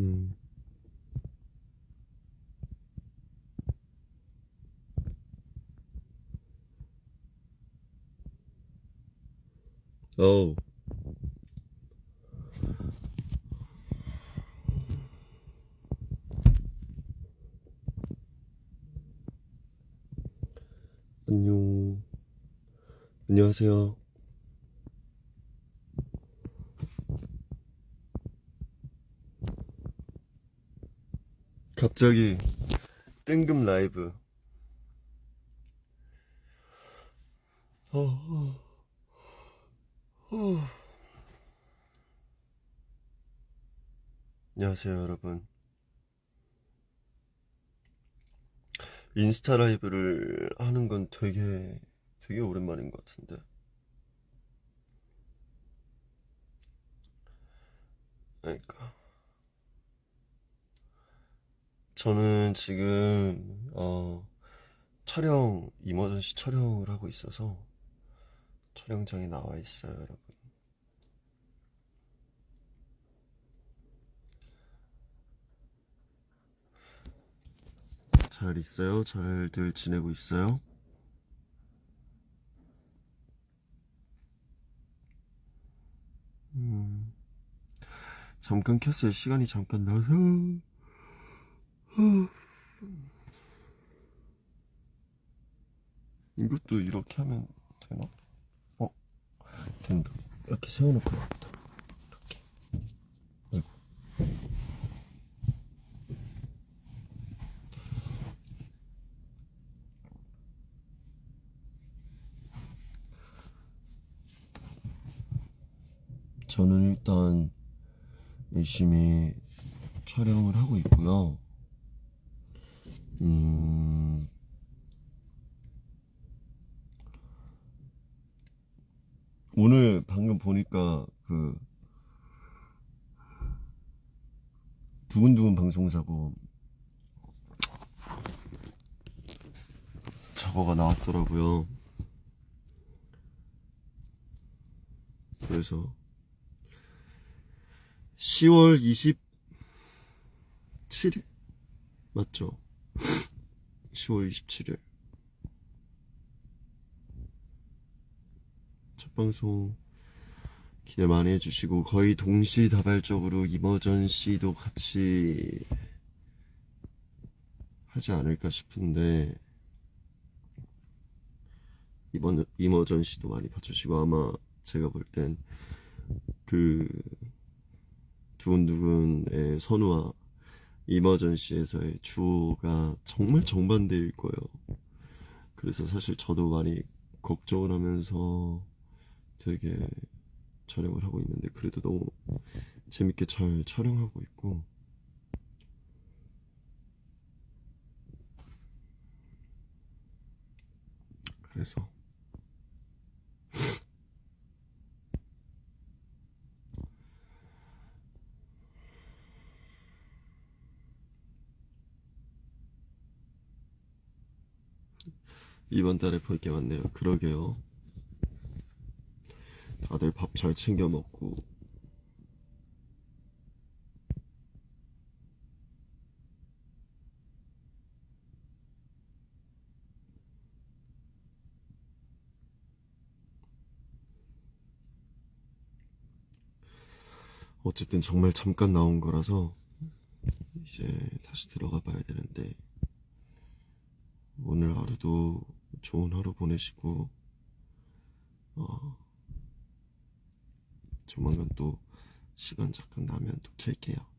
음. 어우. 안녕. 안녕하세요. 갑자기 뜬금 라이브. 어, 어, 어. 안녕하세요, 여러분. 인스타 라이브를 하는 건 되게, 되게 오랜만인 것 같은데. 그러니까. 저는 지금, 어, 촬영, 이머전시 촬영을 하고 있어서 촬영장에 나와 있어요, 여러분. 잘 있어요? 잘들 지내고 있어요? 음, 잠깐 켰어요. 시간이 잠깐 나서. 이것도 이렇게 하면 되나? 어, 된다. 이렇게 세워놓고 왔다. 이렇게. 아이고. 저는 일단 열심히 촬영을 하고 있고요. 음, 오늘 방금 보니까 그 두근두근 방송사고 저거가 나왔더라고요. 그래서 10월 27일 맞죠? 10월 27일. 첫 방송 기대 많이 해주시고 거의 동시다발적으로 이머전 씨도 같이 하지 않을까 싶은데 이번 이머전 씨도 많이 봐주시고 아마 제가 볼 땐 그 두근두근의 선우와 이머전시에서의 주호가 정말 정반대일 거예요. 그래서 사실 저도 많이 걱정을 하면서 되게 촬영을 하고 있는데 그래도 너무 재밌게 잘 촬영하고 있고 그래서 이번 달에 볼 게 많네요. 그러게요. 다들 밥 잘 챙겨 먹고 어쨌든 정말 잠깐 나온 거라서 이제 다시 들어가 봐야 되는데 오늘 하루도 좋은 하루 보내시고 어 조만간 또 시간 잠깐 나면 또 켤게요.